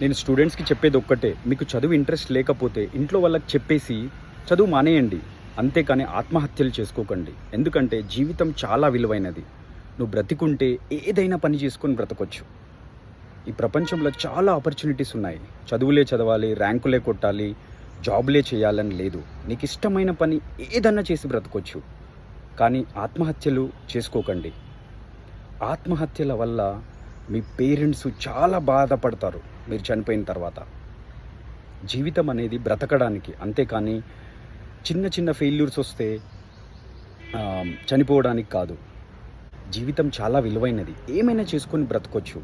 నేను స్టూడెంట్స్కి చెప్పేది ఒక్కటే మీకు చదువు ఇంట్రెస్ట్ లేకపోతే ఇంట్లో వాళ్ళకి చెప్పేసి చదువు మానేయండి. అంతేకాని ఆత్మహత్యలు చేసుకోకండి. ఎందుకంటే జీవితం చాలా విలువైనది. నువ్వు బ్రతికుంటే ఏదైనా పని చేసుకొని బ్రతకొచ్చు. ఈ ప్రపంచంలో చాలా ఆపర్చునిటీస్ ఉన్నాయి. చదువులే చదవాలి ర్యాంకులే కొట్టాలి జాబ్లే చేయాలని లేదు. నీకు ఇష్టమైన పని ఏదన్నా చేసి బ్రతకొచ్చు. కానీ ఆత్మహత్యలు చేసుకోకండి. ఆత్మహత్యల వల్ల మీ పేరెంట్స్ చాలా బాధపడతారు. మీరు చనిపోయిన తర్వాత. జీవితం అనేది బ్రతకడానికి అంతేకాని చిన్న చిన్న ఫెయిల్యూర్స్ వస్తే చనిపోవడానికి కాదు. జీవితం చాలా విలువైనది. ఏమైనా చేసుకొని బ్రతకొచ్చు.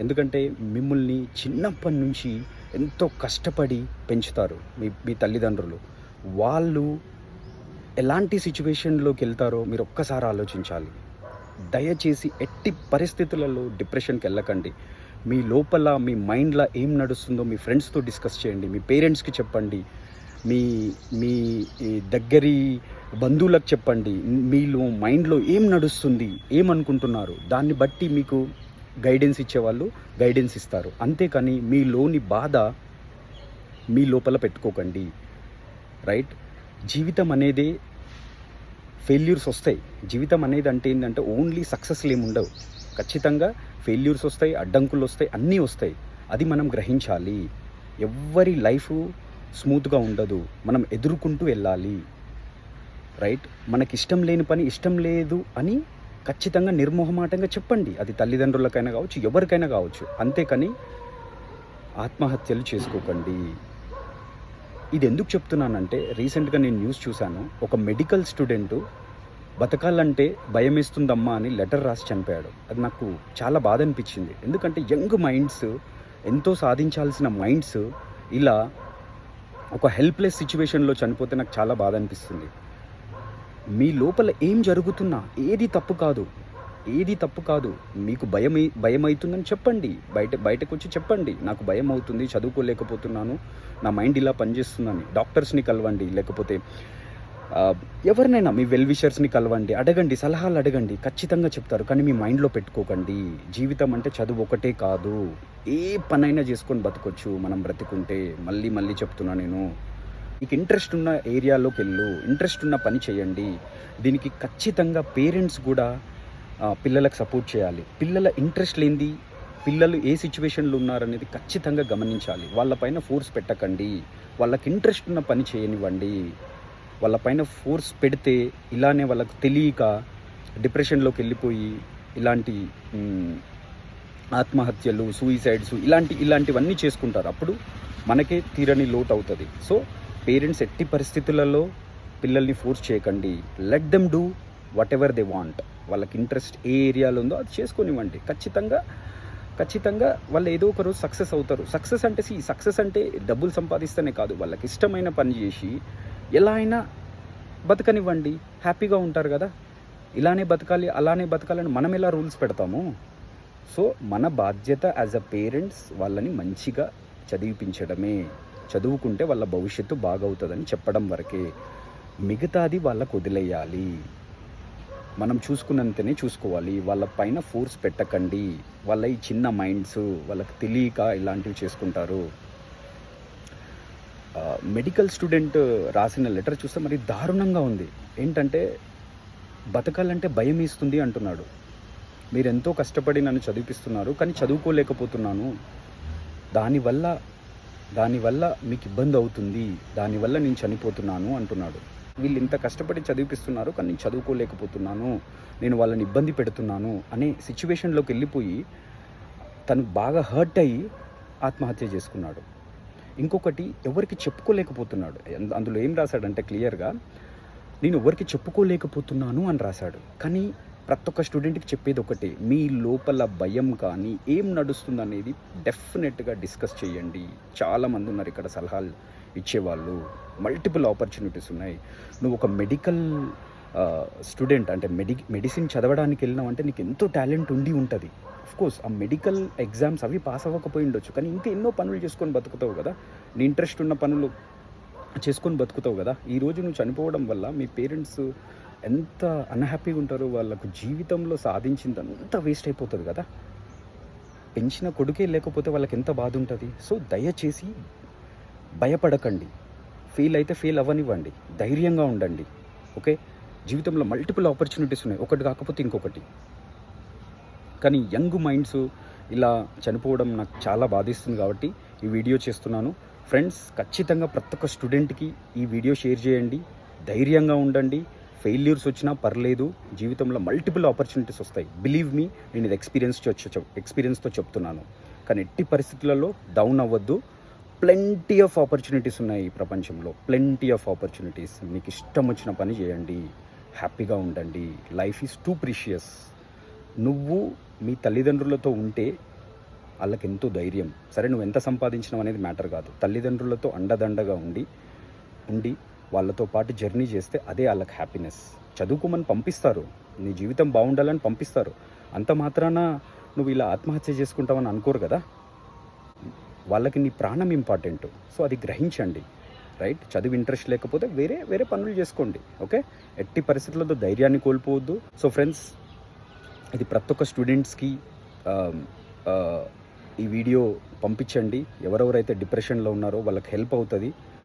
ఎందుకంటే మిమ్మల్ని చిన్నప్పటి నుంచి ఎంతో కష్టపడి పెంచుతారు మీ మీ తల్లిదండ్రులు. వాళ్ళు ఎలాంటి సిచ్యువేషన్లోకి వెళ్తారో మీరు ఒక్కసారి ఆలోచించాలి. దయచేసి ఎట్టి పరిస్థితులలో డిప్రెషన్కి వెళ్ళకండి. మీ లోపల మీ మైండ్లో ఏం నడుస్తుందో మీ ఫ్రెండ్స్తో డిస్కస్ చేయండి. మీ పేరెంట్స్కి చెప్పండి. మీ మీ దగ్గరి బంధువులకు చెప్పండి. మీలో మైండ్లో ఏం నడుస్తుంది ఏమనుకుంటున్నారు దాన్ని బట్టి మీకు గైడెన్స్ ఇచ్చేవాళ్ళు గైడెన్స్ ఇస్తారు. అంతేకాని మీలోని బాధ మీ లోపల పెట్టుకోకండి. రైట్? జీవితం అనేది ఫెయిల్యూర్స్ వస్తాయి. జీవితం అనేది అంటే ఏంటంటే ఓన్లీ సక్సెస్లు ఏమి ఉండవు ఖచ్చితంగా ఫెయిల్యూర్స్ వస్తాయి అడ్డంకులు వస్తాయి అన్నీ వస్తాయి. అది మనం గ్రహించాలి. ఎవ్వరి లైఫ్ స్మూత్గా ఉండదు. మనం ఎదుర్కొంటూ వెళ్ళాలి. రైట్ మనకి ఇష్టం లేని పని ఇష్టం లేదు అని ఖచ్చితంగా నిర్మోహమాటంగా చెప్పండి. అది తల్లిదండ్రులకైనా కావచ్చు ఎవరికైనా కావచ్చు. అంతేకాని ఆత్మహత్యలు చేసుకోకండి. ఇది ఎందుకు చెప్తున్నానంటే రీసెంట్గా నేను న్యూస్ చూశాను. ఒక మెడికల్ స్టూడెంటు బతకాలంటే భయమేస్తుందమ్మా అని లెటర్ రాసి చనిపోయాడు అది నాకు చాలా బాధ అనిపించింది ఎందుకంటే యంగ్ మైండ్స్ ఎంతో సాధించాల్సిన మైండ్స్ ఇలా ఒక హెల్ప్లెస్ సిచ్యువేషన్లో చనిపోతే నాకు చాలా బాధ అనిపిస్తుంది మీ లోపల ఏం జరుగుతున్నా ఏది తప్పు కాదు. ఏది తప్పు కాదు. మీకు భయం భయం అవుతుందని చెప్పండి. బయట బయటకు వచ్చి చెప్పండి. నాకు భయం అవుతుంది చదువుకోలేకపోతున్నాను నా మైండ్ ఇలా పనిచేస్తుందని. డాక్టర్స్ని కలవండి లేకపోతే ఎవరినైనా మీ వెల్ విషర్స్ని కలవండి అడగండి సలహాలు అడగండి ఖచ్చితంగా చెప్తారు. కానీ మీ మైండ్లో పెట్టుకోకండి. జీవితం అంటే చదువు ఒకటే కాదు. ఏ పనైనా చేసుకొని బతకొచ్చు మనం బ్రతికుంటే. మళ్ళీ మళ్ళీ చెప్తున్నా నేను. మీకు ఇంట్రెస్ట్ ఉన్న ఏరియాలోకి వెళ్ళు. ఇంట్రెస్ట్ ఉన్న పని చేయండి. దీనికి ఖచ్చితంగా పేరెంట్స్ కూడా పిల్లలకు సపోర్ట్ చేయాలి. పిల్లల ఇంట్రెస్ట్ లేనిది పిల్లలు ఏ సిచ్యువేషన్లో ఉన్నారనేది ఖచ్చితంగా గమనించాలి. వాళ్ళపైన ఫోర్స్ పెట్టకండి. వాళ్ళకి ఇంట్రెస్ట్ ఉన్న పని చేయనివ్వండి. వాళ్ళపైన ఫోర్స్ పెడితే ఇలానే వాళ్ళకు తెలియక డిప్రెషన్లోకి వెళ్ళిపోయి ఇలాంటి ఆత్మహత్యలు సూయిసైడ్స్ ఇలాంటి ఇలాంటివన్నీ చేసుకుంటారు. అప్పుడు మనకే తీరని లోటు అవుతుంది సో పేరెంట్స్ ఎట్టి పరిస్థితులలో పిల్లల్ని ఫోర్స్ చేయకండి. Let them do whatever they want వాళ్ళకి ఇంట్రెస్ట్ ఏ ఏరియాలో ఉందో అది చేసుకొనివ్వండి. ఖచ్చితంగా ఖచ్చితంగా వాళ్ళు ఏదో ఒక రోజు సక్సెస్ అవుతారు. సక్సెస్ అంటే సి సక్సెస్ అంటే డబ్బులు సంపాదిస్తేనే కాదు. వాళ్ళకి ఇష్టమైన పని చేసి ఎలా అయినా బతకనివ్వండి హ్యాపీగా ఉంటారు కదా. ఇలానే బతకాలి అలానే బతకాలని మనం ఎలా రూల్స్ పెడతాము? సో మన బాధ్యత యాజ్ అ పేరెంట్స్ వాళ్ళని మంచిగా చదివిపించడమే. చదువుకుంటే వాళ్ళ భవిష్యత్తు బాగవుతుందని చెప్పడం వరకే. మిగతాది వాళ్ళకు వదిలేయాలి. మనం చూసుకున్నంతనే చూసుకోవాలి. వాళ్ళ పైన ఫోర్స్ పెట్టకండి. వాళ్ళ ఈ చిన్న మైండ్స్ వాళ్ళకి తెలియక ఇలాంటివి చేసుకుంటారు. మెడికల్ స్టూడెంట్ రాసిన లెటర్ చూస్తే మరి దారుణంగా ఉంది. ఏంటంటే బతకాలంటే భయం ఇస్తుంది అంటున్నాడు. మీరు ఎంతో కష్టపడి నన్ను చదివిపిస్తున్నారు కానీ చదువుకోలేకపోతున్నాను. దానివల్ల దానివల్ల మీకు ఇబ్బంది అవుతుంది. దానివల్ల నేను చనిపోతున్నాను అంటున్నాడు. వీళ్ళు ఇంత కష్టపడి చదివిపిస్తున్నారు కానీ నేను చదువుకోలేకపోతున్నాను. నేను వాళ్ళని ఇబ్బంది పెడుతున్నాను అనే సిచ్యువేషన్లోకి వెళ్ళిపోయి తను బాగా హర్ట్ అయ్యి ఆత్మహత్య చేసుకున్నాడు. ఇంకొకటి ఎవరికి చెప్పుకోలేకపోతున్నాడు. అందులో ఏం రాశాడంటే క్లియర్గా నేను ఎవరికి చెప్పుకోలేకపోతున్నాను అని రాశాడు. కానీ ప్రతి ఒక్క స్టూడెంట్కి చెప్పేది ఒకటే మీ లోపల భయం కానీ ఏం నడుస్తుంది అనేది డెఫినెట్గా డిస్కస్ చేయండి. చాలామంది ఉన్నారు ఇక్కడ సలహాలు ఇచ్చేవాళ్ళు మల్టిపుల్ ఆపర్చునిటీస్ ఉన్నాయి. నువ్వు ఒక మెడికల్ స్టూడెంట్ అంటే మెడి మెడిసిన్ చదవడానికి వెళ్ళినావు అంటే నీకు ఎంతో టాలెంట్ ఉండి ఉంటుంది. కోర్స్ ఆ మెడికల్ ఎగ్జామ్స్ అవి పాస్ అవ్వకపోయి ఉండొచ్చు. కానీ ఇంకా ఎన్నో పనులు చేసుకొని బతుకుతావు కదా? నీ ఇంట్రెస్ట్ ఉన్న పనులు చేసుకొని బతుకుతావు కదా? ఈ రోజు నువ్వు చనిపోవడం వల్ల మీ పేరెంట్స్ ఎంత అన్హ్యాపీగా ఉంటారో వాళ్ళకు జీవితంలో సాధించిందంతా వేస్ట్ అయిపోతుంది కదా? పెంచిన కొడుకే లేకపోతే వాళ్ళకి ఎంత బాధ ఉంటుంది? సో దయచేసి భయపడకండి. ఫెయిల్ అయితే ఫెయిల్ అవ్వనివ్వండి. ధైర్యంగా ఉండండి. ఓకే జీవితంలో మల్టిపుల్ ఆపర్చునిటీస్ ఉన్నాయి. ఒకటి కాకపోతే ఇంకొకటి. కానీ యంగ్ మైండ్స్ ఇలా చనిపోవడం నాకు చాలా బాధిస్తుంది కాబట్టి ఈ వీడియో చేస్తున్నాను. ఫ్రెండ్స్ ఖచ్చితంగా ప్రతి ఒక్క స్టూడెంట్కి ఈ వీడియో షేర్ చేయండి. ధైర్యంగా ఉండండి. ఫెయిల్యూర్స్ వచ్చినా పర్లేదు. జీవితంలో మల్టిపుల్ ఆపర్చునిటీస్ వస్తాయి. బిలీవ్ మీ నేను ఇది ఎక్స్పీరియన్స్ ఎక్స్పీరియన్స్తో చెప్తున్నాను. కానీ ఎట్టి పరిస్థితులలో డౌన్ అవ్వద్దు. ప్లెంటీ ఆఫ్ ఆపర్చునిటీస్ ఉన్నాయి ఈ ప్రపంచంలో. ప్లెంటీ ఆఫ్ ఆపర్చునిటీస్ మీకు ఇష్టం వచ్చిన పని చేయండి. హ్యాపీగా ఉండండి. లైఫ్ ఈజ్ టూ ప్రీషియస్ నువ్వు మీ తల్లిదండ్రులతో ఉంటే వాళ్ళకి ఎంతో ధైర్యం. సరే నువ్వు ఎంత సంపాదించినావు అనేది మ్యాటర్ కాదు. తల్లిదండ్రులతో అండదండగా ఉండి ఉండి వాళ్ళతో పాటు జర్నీ చేస్తే అదే వాళ్ళకి హ్యాపీనెస్ చదువుకోమని పంపిస్తారు. నీ జీవితం బాగుండాలని పంపిస్తారు. అంత మాత్రాన నువ్వు ఇలా ఆత్మహత్య చేసుకుంటావని అనుకోరు కదా? వాళ్ళకి నీ ప్రాణం ఇంపార్టెంట్ సో అది గ్రహించండి. రైట్ చదువు ఇంట్రెస్ట్ లేకపోతే వేరే వేరే పనులు చేసుకోండి. ఓకే ఎట్టి పరిస్థితులతో ధైర్యాన్ని కోల్పోవద్దు. సో ఫ్రెండ్స్ ఇది ప్రతి ఒక్క స్టూడెంట్స్కి ఈ వీడియో పంపించండి. ఎవరెవరైతే డిప్రెషన్లో ఉన్నారో వాళ్ళకి హెల్ప్ అవుతుంది.